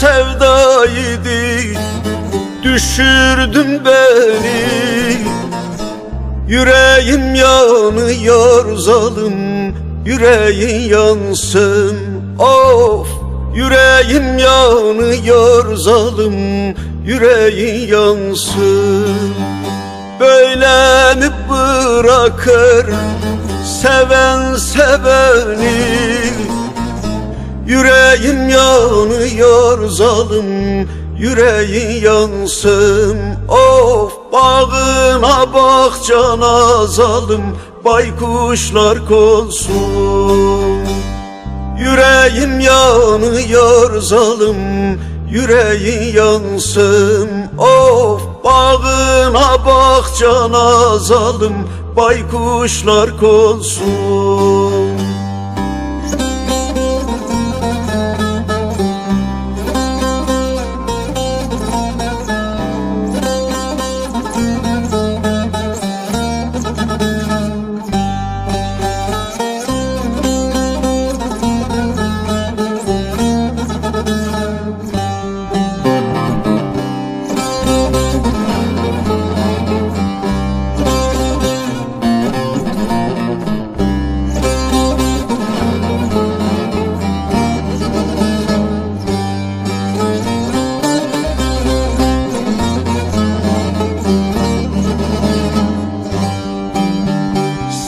sevdaydı Düşürdün beni. Yüreğim yanıyor zalim Yüreğin yansın. Of Yüreğim yanıyor zalim Yüreğin yansın. Böyle mi bırakır Seven seveni Yüreğim yanıyor zalim Yüreğin yansın. Of bağına bahçana zalim Baykuşlar konsun. Yüreğim yanıyor zalim Yüreğin yansın. Of bağına bahçana zalim Baykuşlar konsun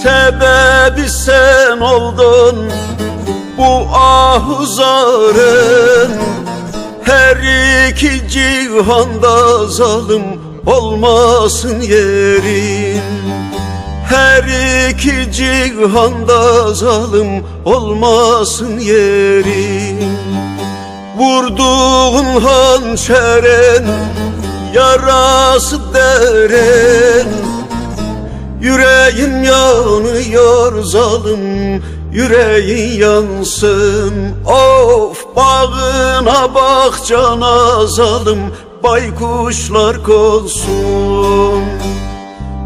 Sebebi sen oldun. Bu ahuzarın Her iki cihanda zalim olmasın yerin. Her iki cihanda zalim olmasın yerin. Vurduğun hançerin yarası derin Yüreğim yanıyor zalim Yüreğin yansın. Of bağına bahçana zalim Baykuşlar konsun.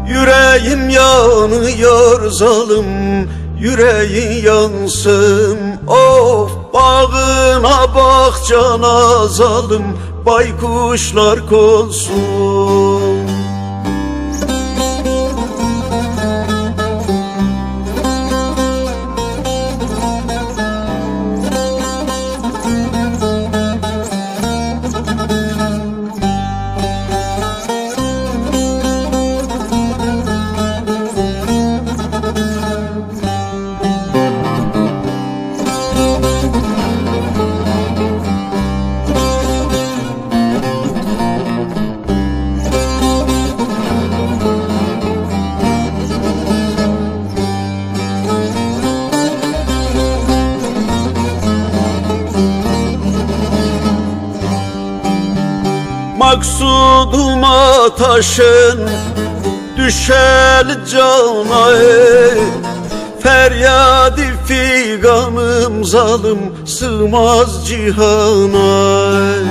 Yüreğim yanıyor zalim Yüreğin yansın. Of bağına bahçana zalim Baykuşlar konsun Maksuduma taşın düşel cana ey. Feryadi figanım zalim sığmaz cihana ey.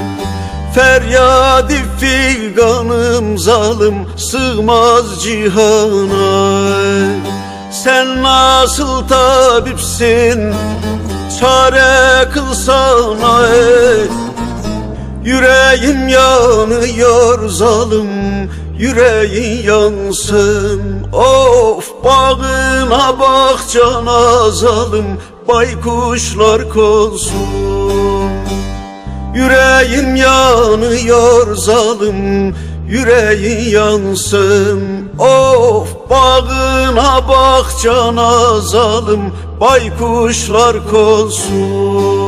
Feryadi figanım zalim sığmaz cihana ey. Sen nasıl tabipsin çare kılsana ey Yüreğim yanıyor zalim Yüreğin yansın. Of bağına bahçana zalim Baykuşlar konsun. Yüreğim yanıyor zalim Yüreğin yansın. Of bağına bahçana zalim Baykuşlar konsun